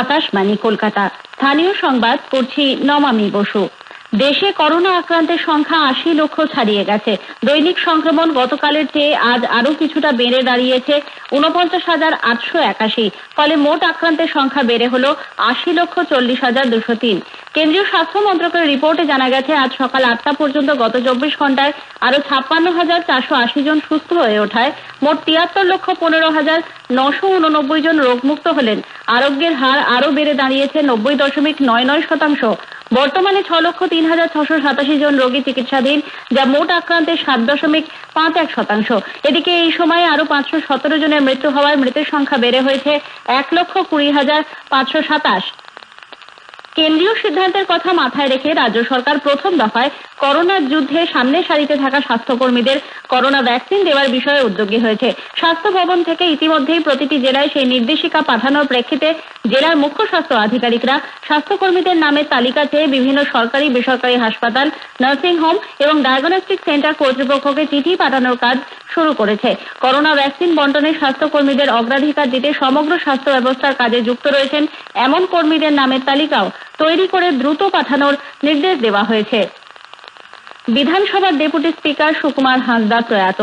আকাশবাণী, কলকাতা। স্থানীয় সংবাদ, পড়ছি নমামি বসু। দেশে করোনা আক্রান্তের সংখ্যা আশি লক্ষ ছাড়িয়ে গেছে। দৈনিক সংক্রমণ গতকালের চেয়ে আজ আরও কিছুটা বেড়ে দাঁড়িয়েছে উনপঞ্চাশ হাজার আটশো একাশি। ফলে মোট আক্রান্তের সংখ্যা বেড়ে হল আশি লক্ষ চল্লিশ হাজার দুশো তিন। কেন্দ্রীয় স্বাস্থ্য মন্ত্রকের রিপোর্টে জানা গেছে, আজ সকাল আটটা পর্যন্ত গত চব্বিশ ঘন্টায় আরও ছাপ্পান্ন হাজার চারশো আশি জন সুস্থ হয়ে ওঠায়। মোট তিয়াত্তর লক্ষ পনেরো হাজার নশো উননব্বই জন রোগমুক্ত হলেন। আরোগ্যের হার আরও বেড়ে দাঁড়িয়েছে নব্বই দশমিক নয় নয় শতাংশ। বর্তমানে ছ লক্ষ তিন হাজার ছশো সাতাশি জন রোগী চিকিৎসাধীন, যা মোট আক্রান্তের সাত দশমিক পাঁচ এক শতাংশ। এদিকে এই সময়ে আরও পাঁচশো সতেরো জনের মৃত্যু হওয়ায় মৃতের সংখ্যা বেড়ে হয়েছে এক লক্ষ কুড়ি হাজার পাঁচশো সাতাশ। কেন্দ্রীয় সিদ্ধান্তের কথা মাথায় রেখে রাজ্য সরকার প্রথম দফায় করোনার যুদ্ধে সামনের সারিতে থাকা স্বাস্থ্যকর্মীদের করোনা ভ্যাকসিন দেওয়ার বিষয়ে উদ্যোগী হয়েছে। স্বাস্থ্য ভবন থেকে ইতিমধ্যেই প্রতিটি জেলায় সেই নির্দেশিকা পাঠানোর প্রেক্ষিতে জেলার মুখ্য স্বাস্থ্য আধিকারিকরা স্বাস্থ্যকর্মীদের নামের তালিকা চেয়ে বিভিন্ন সরকারি, বেসরকারি হাসপাতাল, নার্সিং হোম এবং ডায়াগনস্টিক সেন্টার কর্তৃপক্ষকে চিঠি পাঠানোর কাজ শুরু করেছে। করোনা ভ্যাকসিন বন্টনে স্বাস্থ্যকর্মীদের অগ্রাধিকার দিতে সমগ্র স্বাস্থ্য ব্যবস্থার কাজে যুক্ত রয়েছেন এমন কর্মীদের নামের তালিকাও তৈরি করে দ্রুত পাঠানোর নির্দেশ দেওয়া হয়েছে। বিধানসভার ডেপুটি স্পিকার সুকুমার হাঁসদা প্রয়াত।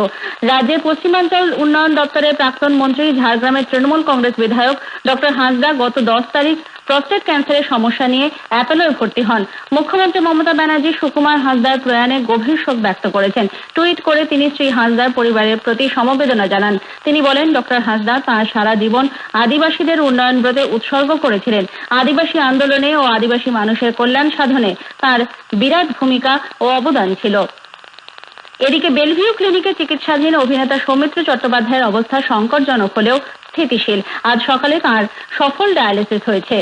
রাজ্যের পশ্চিমাঞ্চল উন্নয়ন দপ্তরের প্রাক্তন মন্ত্রী ঝাড়গ্রামের তৃণমূল কংগ্রেস বিধায়ক ডক্টর হাঁসদা গত দশ তারিখ প্রস্টেট ক্যান্সারের সমস্যা নিয়ে অ্যাপেলোয় ভর্তি হন। মুখ্যমন্ত্রী মমতা ব্যানার্জি সুকুমার হাঁসদার প্রয়াণে গভীর শোক ব্যক্ত করেছেন। টুইট করে তিনি শ্রী হাঁসদার পরিবারের প্রতি সমবেদনা জানান। তিনি বলেন, ডক্টর হাঁসদা তাঁর সারা জীবন আদিবাসীদের উন্নয়ন ব্রতে উৎসর্গ করেছিলেন। আদিবাসী আন্দোলনে ও আদিবাসী মানুষের কল্যাণ সাধনে তার বিরাট ভূমিকা ও অবদান ছিল। এদিকে বেলভিউ ক্লিনিকে চিকিৎসাধীন অভিনেতা সৌমিত্র চট্টোপাধ্যায়ের অবস্থা সংকটজনক হলেও স্থিতিশীল। আজ সকালে তাঁর সফল ডায়ালিসিস হয়েছে।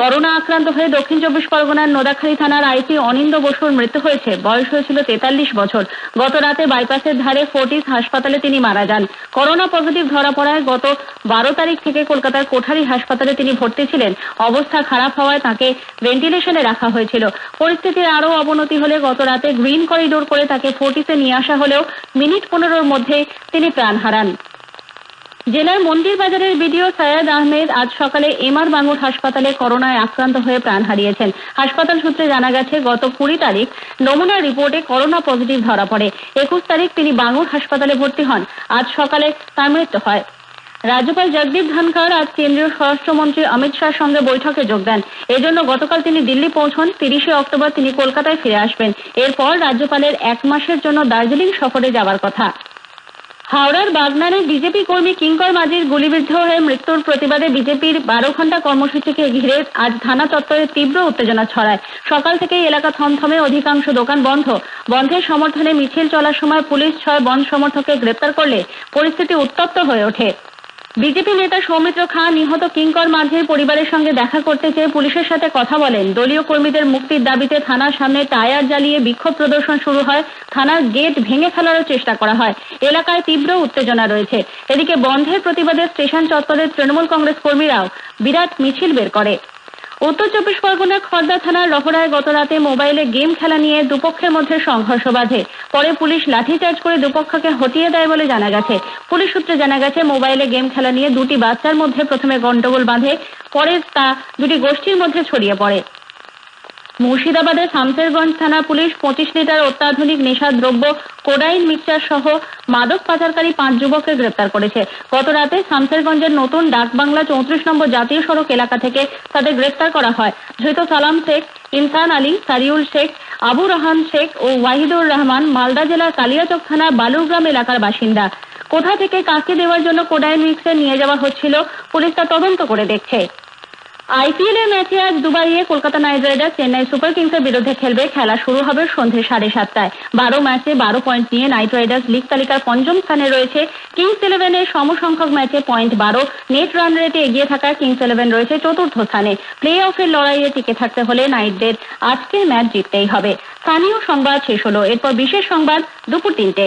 করোনা আক্রান্ত হয়ে দক্ষিণ চব্বিশ পরগনার নোদাখালী থানার আইসি অনিন্দ বসুর মৃত্যু হয়েছে। বয়স হয়েছিল তেতাল্লিশ বছর। গত রাতে বাইপাসের ধারে ফোর্টিস হাসপাতালে তিনি মারা যান। করোনা পজিটিভ ধরা পড়ায় গত বারো তারিখ থেকে কলকাতার কোঠারি হাসপাতালে তিনি ভর্তি ছিলেন। অবস্থা খারাপ হওয়ায় তাকে ভেন্টিলেশনে রাখা হয়েছিল। পরিস্থিতির আরও অবনতি হলে গত রাতে গ্রিন করিডোর করে তাকে ফোর্টিসে নিয়ে আসা হলেও মিনিট পনেরোর মধ্যে তিনি প্রাণ হারান। জেলার মন্দির বাজারের বিডিও সৈয়দ আহমেদ আজ সকালে এমআর বাঙ্গুর হাসপাতালে করোনায় আক্রান্ত হয়ে প্রাণ হারিয়েছেন। হাসপাতাল সূত্রে জানা গেছে, গত কুড়ি তারিখ নমুনা রিপোর্টে করোনা পজিটিভ ধরা পড়ে। একুশ তারিখ তিনি বাঙ্গুর হাসপাতালে ভর্তি হন। আজ সকালে তার মৃত্যু হয়। রাজ্যপাল জগদীপ ধনখড় আজ কেন্দ্রীয় স্বরাষ্ট্রমন্ত্রী অমিত শাহর সঙ্গে বৈঠকে যোগ দেন। এজন্য গতকাল তিনি দিল্লি পৌঁছন, তিরিশে অক্টোবর তিনি কলকাতায় ফিরে আসবেন। এরপর রাজ্যপালের এক মাসের জন্য দার্জিলিং সফরে যাওয়ার কথা। হাওড়ার বাগনানে বিজেপি কর্মী কিঙ্কর মাঝির গুলিবিদ্ধ হয়ে মৃত্যুর প্রতিবাদে বিজেপির বারো ঘণ্টা কর্মসূচিকে ঘিরে আজ থানা চত্বরে তীব্র উত্তেজনা ছড়ায়। সকাল থেকেই এলাকা থমথমে অধিকাংশ দোকান বন্ধ। বন্ধের সমর্থনে মিছিল চলার সময় পুলিশ ছয় বন্ধ সমর্থককে গ্রেপ্তার করলে পরিস্থিতি উত্তপ্ত হয়ে ওঠে। বিজেপি নেতা সৌমিত্র খাঁ নিহত কিঙ্কর মাঝির পরিবারের সঙ্গে দেখা করতে চেয়ে পুলিশের সাথে কথা বলেন। দলীয় কর্মীদের মুক্তির দাবিতে থানার সামনে টায়ার জ্বালিয়ে বিক্ষোভ প্রদর্শন শুরু হয়। থানার গেট ভেঙে ফেলারও চেষ্টা করা হয়। এলাকায় তীব্র উত্তেজনা রয়েছে। এদিকে বন্ধের প্রতিবাদে স্টেশন চত্বরের তৃণমূল কংগ্রেস কর্মীরাও বিরাট মিছিল বের করে। উত্তর চব্বিশ পরগনার খড়দা থানার রহড়ায় গতরাতে মোবাইলে গেম খেলা নিয়ে দুপক্ষের মধ্যে সংঘর্ষ বাধে। পরে পুলিশ লাঠিচার্জ করে দুপক্ষকে হটিয়ে দেয় বলে জানা গেছে। পুলিশ সূত্রে জানা গেছে, মোবাইলে গেম খেলা নিয়ে দুটি বাচ্চার মধ্যে প্রথমে গন্ডগোল বাঁধে, পরে তা দুটি গোষ্ঠীর মধ্যে ছড়িয়ে পড়ে। মুর্শিদাবাদের শামসেরগঞ্জ থানা পুলিশ পঁচিশ লিটার অত্যাধুনিক নেশা দ্রব্য কোডাইন মিক্সচার সহ মাদক পাচারকারী পাঁচ যুবককে গ্রেপ্তার করেছে। গত রাতে শামসেরগঞ্জের নতুন ডাকবাংলা চৌত্রিশ নম্বর জাতীয় সড়ক এলাকা থেকে তাদের গ্রেপ্তার করা হয়। ধৃত সালাম শেখ ইনসান আলী, সারিউল শেখ, আবু রহান শেখ ও ওয়াহিদুর রহমান মালদা জেলার কালিয়াচক থানার বালুরগ্রাম এলাকার বাসিন্দা। কোথা থেকে কাকে দেওয়ার জন্য কোডাইন মিক্সার নিয়ে যাওয়া হচ্ছিল, পুলিশ তা তদন্ত করে দেখছে। আইপিএল এর ম্যাচে আজ দুবাইয়ে Kolkata knight riders Chennai super কিংসের বিরুদ্ধে খেলবে, খেলা শুরু হবে সন্ধে সাড়ে সাতটায়। বারো ম্যাচে বারো পয়েন্ট নিয়ে নাইট রাইডার্স লিগ তালিকার পঞ্চম স্থানে রয়েছে কিংস ইলেভেনের সমসংখ্যক ম্যাচে পয়েন্ট বারো। নেট রান রেটে এগিয়ে থাকা কিংস ইলেভেন রয়েছে চতুর্থ স্থানে। প্লে অফের লড়াইয়ে টিকে থাকতে হলে নাইটদের আজকের ম্যাচ জিততেই হবে। স্থানীয় সংবাদ শেষ হলো। এরপর বিশেষ সংবাদ দুপুর তিনটে।